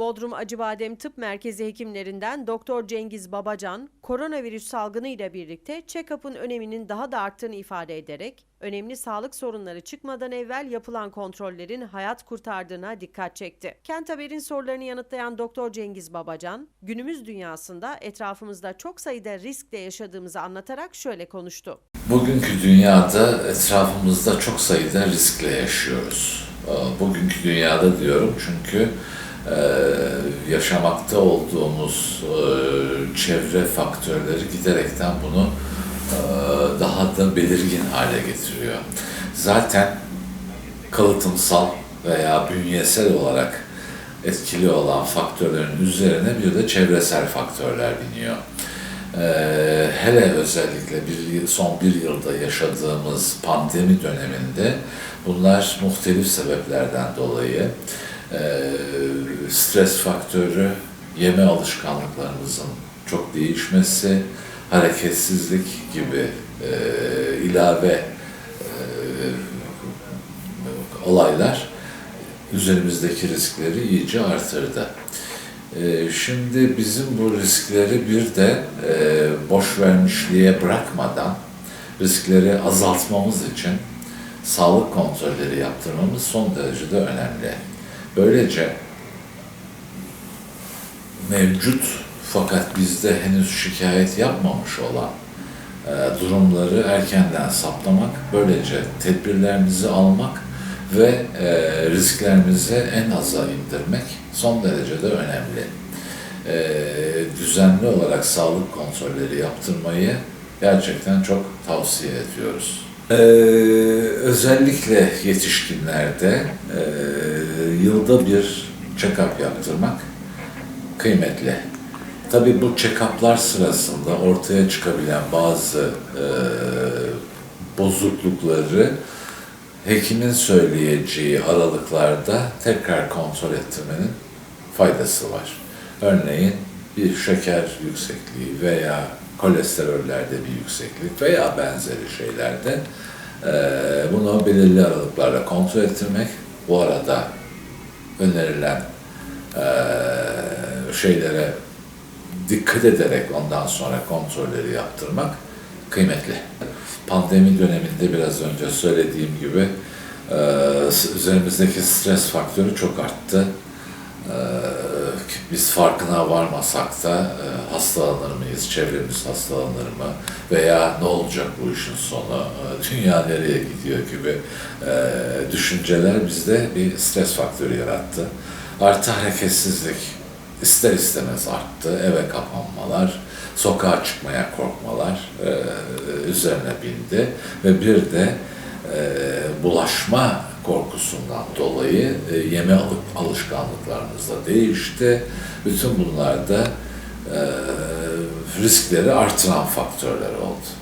Bodrum Acıbadem Tıp Merkezi hekimlerinden Doktor Cengiz Babacan, koronavirüs salgını ile birlikte check-up'ın öneminin daha da arttığını ifade ederek, önemli sağlık sorunları çıkmadan evvel yapılan kontrollerin hayat kurtardığına dikkat çekti. Kent Haber'in sorularını yanıtlayan Doktor Cengiz Babacan, günümüz dünyasında etrafımızda çok sayıda riskle yaşadığımızı anlatarak şöyle konuştu. Bugünkü dünyada etrafımızda çok sayıda riskle yaşıyoruz. Bugünkü dünyada diyorum çünkü e, yaşamakta olduğumuz e, çevre faktörleri giderekten bunu e, daha da belirgin hale getiriyor. Zaten kalıtımsal veya bünyesel olarak etkili olan faktörlerin üzerine bir de çevresel faktörler biniyor. Ee, hele özellikle bir son bir yılda yaşadığımız pandemi döneminde bunlar muhtelif sebeplerden dolayı stres faktörü, yeme alışkanlıklarımızın çok değişmesi, hareketsizlik gibi e, ilave e, olaylar üzerimizdeki riskleri iyice artırdı. Ee, Şimdi bizim bu riskleri bir de e, boş vermişliğe bırakmadan riskleri azaltmamız için sağlık kontrolleri yaptırmamız son derecede önemli. Böylece mevcut fakat bizde henüz şikayet yapmamış olan e, durumları erkenden saptamak, böylece tedbirlerimizi almak ve e, risklerimizi en aza indirmek son derecede önemli. E, düzenli olarak sağlık kontrolleri yaptırmayı gerçekten çok tavsiye ediyoruz. E, özellikle yetişkinlerde e, yılda bir check-up yaptırmak kıymetli. Tabii bu check-up'lar sırasında ortaya çıkabilen bazı e, bozuklukları hekimin söyleyeceği aralıklarda tekrar kontrol ettirmenin faydası var. Örneğin bir şeker yüksekliği veya kolesterollerde bir yükseklik veya benzeri şeylerde e, bunu belirli aralıklarla kontrol ettirmek, bu arada önerilen e, şeylere dikkat ederek ondan sonra kontrolleri yaptırmak kıymetli. Pandemi döneminde biraz önce söylediğim gibi e, üzerimizdeki stres faktörü çok arttı. Biz farkına varmasak da e, hastalanır mıyız, çevremiz hastalanır mı veya ne olacak bu işin sonu, e, dünya nereye gidiyor gibi e, düşünceler bizde bir stres faktörü yarattı. Artı hareketsizlik ister istemez arttı. Eve kapanmalar, sokağa çıkmaya korkmalar e, üzerine bindi ve bir de e, bulaşma korkusundan dolayı e, yeme alıp alışkanlıklarımız da değişti. Bütün bunlar da e, riskleri artıran faktörler oldu.